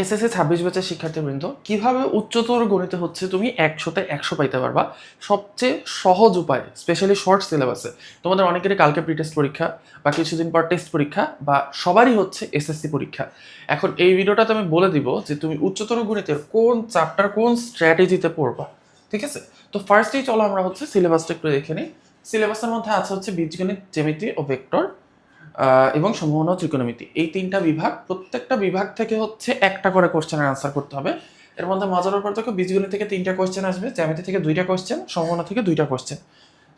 SSC ছাব্বিশ ব্যাচের শিক্ষার্থীবৃন্দ, কীভাবে উচ্চতর গণিতে হচ্ছে তুমি একশোতে একশো পাইতে পারবা? সবচেয়ে সহজ উপায় স্পেশালি শর্ট সিলেবাসে তোমাদের অনেকেরই কালকে প্রি টেস্ট পরীক্ষা বা কিছুদিন পর টেস্ট পরীক্ষা বা সবারই হচ্ছে এসএসসি পরীক্ষা। এখন এই ভিডিওটাতে আমি বলে দিব যে তুমি উচ্চতর গণিতের কোন চ্যাপ্টার কোন স্ট্র্যাটেজিতে পড়বা, ঠিক আছে? তো ফার্স্টেই চলো আমরা হচ্ছে সিলেবাসটা একটু দেখে নিই। সিলেবাসের মধ্যে আছে হচ্ছে বীজগণিত, জ্যামিতি ও ভেক্টর এবং সম্ভাবনা ত্রিকোণমিতি এই তিনটা বিভাগ, প্রত্যেকটা বিভাগ থেকে হচ্ছে একটা করে কোশ্চেনের আনসার করতে হবে। এর মধ্যে মজার ব্যাপার থেকে বীজগণিত থেকে তিনটা কোশ্চেন আসবে, জ্যামিতি থেকে দুইটা কোশ্চেন সম্ভাবনা থেকে দুইটা কোশ্চেন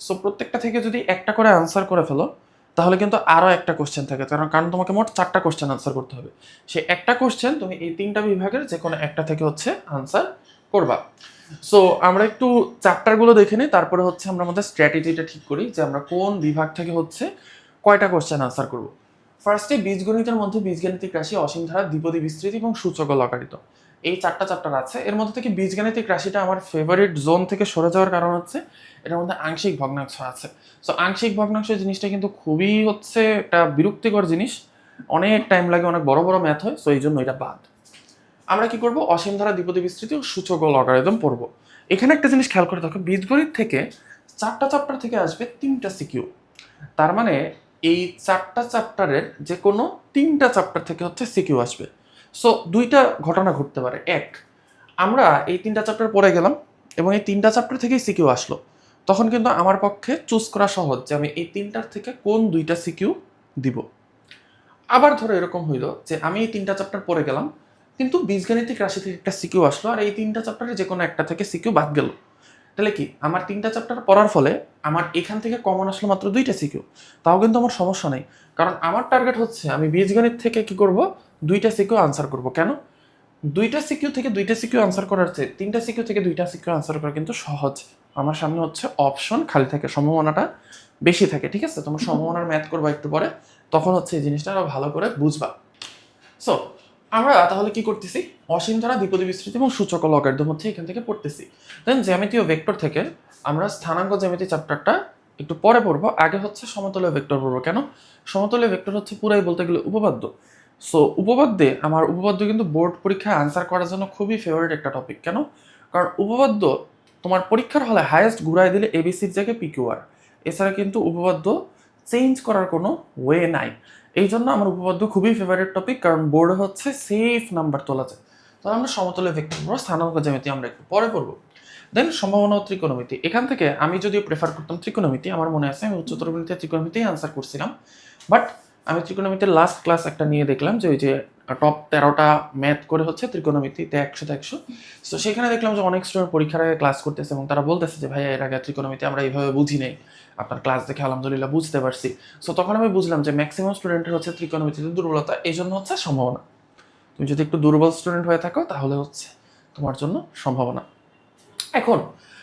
সো প্রত্যেকটা থেকে যদি একটা করে আনসার করে ফেলো, তাহলে কিন্তু আরও একটা কোশ্চেন থাকে, কারণ কারণ তোমাকে মোট চারটা কোশ্চেন আনসার করতে হবে। সে একটা কোশ্চেন তুমি এই তিনটা বিভাগের যে কোনো একটা থেকে হচ্ছে আনসার করবা। সো আমরা একটু চ্যাপ্টারগুলো দেখে নিই, তারপরে হচ্ছে আমরা আমাদের স্ট্র্যাটেজিটা ঠিক করি যে আমরা কোন বিভাগ থেকে হচ্ছে কয়টা কোশ্চেন আনসার করব? ফার্স্টে বীজগণিতের মধ্যে বীজগাণিতিক রাশি অসীম ধারা, দ্বিপদী বিস্তৃতি এবং সূচক লকারিত এই চারটা চ্যাপ্টার আছে। এর মধ্যে থেকে বীজগাণিতিক রাশিটা আমার ফেভারিট জোন থেকে সরে যাওয়ার কারণ হচ্ছে এটার মধ্যে আংশিক ভগ্নাংশ আছে। সো আংশিক ভগ্নাংশ জিনিসটা কিন্তু খুবই হচ্ছে একটা বিরক্তিকর জিনিস। অনেক টাইম লাগে, অনেক বড় বড় ম্যাথ হয় সো এই জন্য এটা বাদ। আমরা কি করব? অসীম ধারা, দ্বিপদী বিস্তৃতি ও সূচক লগারিদম পড়ব। এখানে একটা জিনিস খেয়াল করে দেখো, বীজগণিত থেকে চারটা চ্যাপ্টার থেকে আসবে তিনটা সিকিউ তার মানে এই চারটা চ্যাপ্টারের যে কোনো তিনটা চ্যাপ্টার থেকে হচ্ছে সিকিউ আসবে। সো দুইটা ঘটনা ঘটতে পারে। এক, আমরা এই তিনটা চ্যাপ্টার পড়ে গেলাম এবং এই তিনটা চ্যাপ্টার থেকেই সিকিউ আসলো। তখন কিন্তু আমার পক্ষে চুজ করা সহজ যে আমি এই তিনটার থেকে কোন দুইটা সিকিউ দিব। আবার ধরো এরকম হইল যে আমি এই তিনটা চ্যাপ্টার পড়ে গেলাম, কিন্তু বীজগাণিতিক রাশি থেকে একটা সিকিউ আসলো আর এই তিনটা চ্যাপ্টারে যে কোনো একটা থেকে সিকিউ বাদ গেল। তাহলে কি? আমার তিনটা চ্যাপ্টার পড়ার ফলে আমার এখান থেকে কমন আসলো মাত্র দুইটা সিকিউ তাও কিন্তু আমার সমস্যা নেই। কারণ আমার টার্গেট হচ্ছে আমি বীজগণিত থেকে কি করব? দুইটা সিকিউ আনসার করব। কেন? দুইটা সিকিউ থেকে দুইটা সিকিউ আনসার করার চেয়ে তিনটা সিকিউ থেকে দুইটা সিকিউ আনসার করা কিন্তু সহজ। আমার সামনে হচ্ছে অপশন খালি থাকে, সম্ভাবনাটা বেশি থাকে, ঠিক আছে? তোমার সম্ভাবনার ম্যাথ করবা একটু পরে, তখন হচ্ছে এই জিনিসটা আরও ভালো করে বুঝবা। সো আমরা তাহলে কি করতেছি? অসীম ধারা দ্বিপদী বিস্তৃতি এবং সূচক ও মধ্যে এখান থেকে পড়তেছি। দেন জ্যামিতি ও ভেক্টর থেকে আমরা স্থানাঙ্ক জ্যামিতি চ্যাপ্টারটা একটু পরে পড়ব। আগে হচ্ছে সমতলীয় ভেক্টর পড়ব কেন? সমতলীয় ভেক্টর হচ্ছে পুরাই বলতে গেলে উপপাদ্য। সো উপপাদ্যে আমার উপপাদ্য কিন্তু বোর্ড পরীক্ষায় আনসার করার জন্য খুবই ফেভারিট একটা টপিক কেন? কারণ উপপাদ্য তোমার পরীক্ষার হলে হায়েস্ট ঘুরাই দিলে এবিসির জায়গায় পিকিউআর এছাড়া কিন্তু উপপাদ্য চেঞ্জ করার কোনো ওয়ে নাই। এই জন্য আমার উপপাদ্য খুবই ফেভারিট টপিক কারণ বোর্ডে হচ্ছে সেফ নাম্বার তোলা যায়। তাহলে আমরা সমতলে ভেক্টর পড়ব স্থানাঙ্ক জ্যামিতি আমরা একটু পরে পড়ব। দেন সম্ভাবনা ত্রিকোণমিতি। এখান থেকে আমি যদিও প্রেফার করতাম ত্রিকোণমিতি, আমার মনে আছে আমি উচ্চতর গণিতে ত্রিকোণমিতি আনসার করছিলাম। বাট আমি ত্রিকোণমিতির লাস্ট ক্লাস একটা নিয়ে দেখলাম যে ওই যে টপ তেরোটা ম্যাথ করে হচ্ছে ত্রিকোণমিতিতে একশোতে একশো তো সেখানে দেখলাম যে অনেক স্টুডেন্ট পরীক্ষার আগে ক্লাস করতেছে এবং তারা বলতেছে যে, ভাইয়া, এর আগে ত্রিকোণমিতি আমরা এইভাবে বুঝি নেই। আপনার ক্লাস দেখে আলহামদুলিল্লাহ বুঝতে পারছি। সো তখন আমি বুঝলাম যে ম্যাক্সিমাম স্টুডেন্টের হচ্ছে ত্রিকোণমিতিতে দুর্বলতা এই জন্য হচ্ছে সম্ভাবনা। তুমি যদি একটু দুর্বল স্টুডেন্ট হয়ে থাকো, তাহলে হচ্ছে তোমার জন্য সম্ভাবনা। এখন,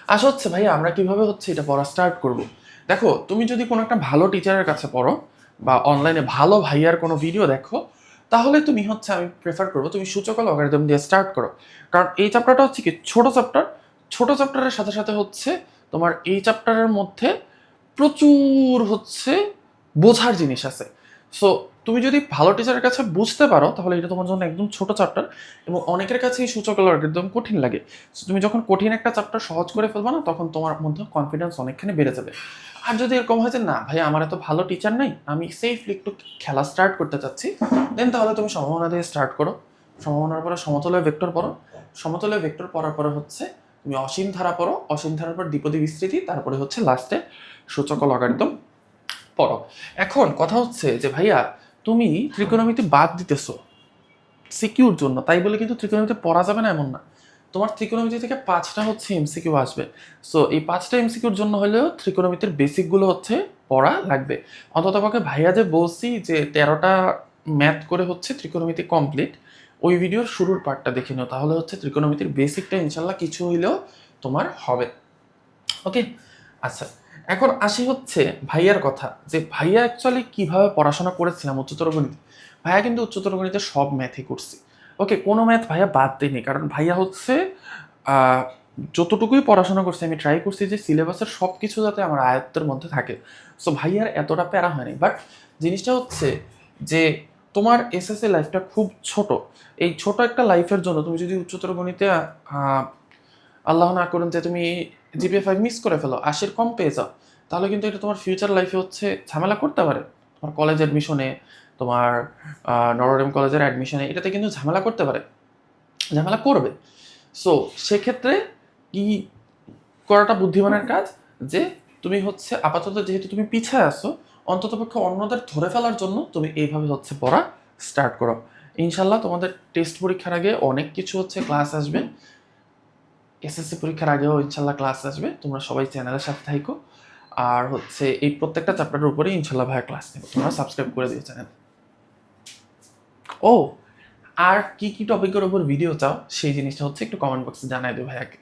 আসা হচ্ছে ভাই আমরা কীভাবে হচ্ছে এটা পড়া স্টার্ট করব? দেখো, তুমি যদি কোনো একটা ভালো টিচারের কাছে পড়ো বা অনলাইনে ভালো ভাইয়ার কোনো ভিডিও দেখো তাহলে তুমি হচ্ছে আমি প্রেফার করব, তুমি সূচক লগারিদম দিয়ে স্টার্ট করো। কারণ এই চ্যাপ্টারটা হচ্ছে কি, ছোট চ্যাপ্টার ছোট চ্যাপ্টারের সাথে সাথে হচ্ছে তোমার এই চ্যাপ্টারের মধ্যে প্রচুর হচ্ছে বোঝার জিনিস আছে। সো তুমি যদি ভালো টিচারের কাছে বুঝতে পারো, তাহলে এটা তোমার জন্য একদম ছোট চ্যাপ্টার এবং অনেকের কাছে এই সূচক একদম কঠিন লাগে। সো তুমি যখন কঠিন একটা চ্যাপ্টার সহজ করে ফেলবে না, তখন তোমার মধ্যে কনফিডেন্স অনেকখানি বেড়ে যাবে। আর যদি এরকম হয় যে, না ভাই, আমার এত ভালো টিচার নেই, আমি সেফলি একটু খেলা স্টার্ট করতে চাচ্ছি দেন তাহলে তুমি সম্ভাবনা দিয়ে স্টার্ট করো। সম্ভাবনার পরে সমতলের ভেক্টর পড়ো। সমতলের ভেক্টর পড়ার পরে হচ্ছে তুমি অসীম ধারা পড়ো। অসীম ধারার পর দ্বিপদী বিস্তৃতি, তারপরে হচ্ছে লাস্টে সূচক লগারিদম পড়ো। এখন কথা হচ্ছে যে, ভাইয়া, তুমি ত্রিকোণমিতি বাদ দিতেছো। সিকিউর জন্য। তাই বলে কিন্তু ত্রিকোণমিতি পড়া যাবে না এমন না। তোমার ত্রিকোণমিতি থেকে পাঁচটা হচ্ছে এমসিকিউ আসবে। সো এই পাঁচটা এমসিকিউর জন্য হলেও ত্রিকোণমিতির বেসিকগুলো হচ্ছে পড়া লাগবে। অন্তত পক্ষে ভাইয়া যে বলছি যে, তেরোটা ম্যাথ করে হচ্ছে ত্রিকোণমিতি কমপ্লিট ওই ভিডিওর শুরুর পার্টটা দেখে নিও। তাহলে হচ্ছে ত্রিকোণমিতির বেসিকটা ইনশাল্লাহ কিছু হইলেও তোমার হবে। ওকে আচ্ছা। এখন আসি হচ্ছে ভাইয়ার কথা, যে ভাইয়া অ্যাকচুয়ালি কীভাবে পড়াশোনা করেছিলাম উচ্চতর গণিতে? ভাইয়া কিন্তু উচ্চতর গণিতে সব ম্যাথই করছি। ওকে কোনো ম্যাথ ভাইয়া বাদ দেয়নি, কারণ ভাইয়া হচ্ছে যতটুকুই পড়াশোনা করছি, আমি ট্রাই করছি যে সিলেবাসের সব কিছু যাতে আমার আয়ত্তের মধ্যে থাকে। সো ভাইয়ার এতটা প্যারা হয়নি। বাট জিনিসটা হচ্ছে যে তোমার এসএসসি লাইফটা খুব ছোট। এই ছোট একটা লাইফের জন্য তুমি যদি উচ্চতর গণিতে আল্লাহ না করুন যে তুমি জিপিএ ফাইভ মিস করে ফেলো, আশির কম পেয়ে যাও। তাহলে কিন্তু এটা তোমার ফিউচার লাইফে হচ্ছে ঝামেলা করতে পারে। তোমার কলেজ অ্যাডমিশনে তোমার নরডেম কলেজের অ্যাডমিশনে এটাতে কিন্তু ঝামেলা করতে পারে। ঝামেলা করবে। সো সেক্ষেত্রে কি করাটা বুদ্ধিমানের কাজ? যে তুমি হচ্ছে আপাতত যেহেতু তুমি পিছায় আসো অন্ততপক্ষে অন্যদের ধরে ফেলার জন্য তুমি এইভাবে হচ্ছে পড়া স্টার্ট করো। ইনশাল্লাহ তোমাদের টেস্ট পরীক্ষার আগে অনেক কিছু হচ্ছে ক্লাস আসবে। এসএসসি পরীক্ষার আগেও ইনশাল্লাহ ক্লাস আসবে। তোমরা সবাই চ্যানেলে সাথে থাইকো। আর হচ্ছে এই প্রত্যেকটা চ্যাপ্টারের উপরে ইনশাল্লাহ ভাইয়া ক্লাস নেব। তোমরা সাবস্ক্রাইব করে দিও চ্যানেল ও, আর কি কি টপিকের উপর ভিডিও চাও, সেই জিনিসটা হচ্ছে একটু কমেন্ট বক্সে জানাই দিও ভাইয়াকে।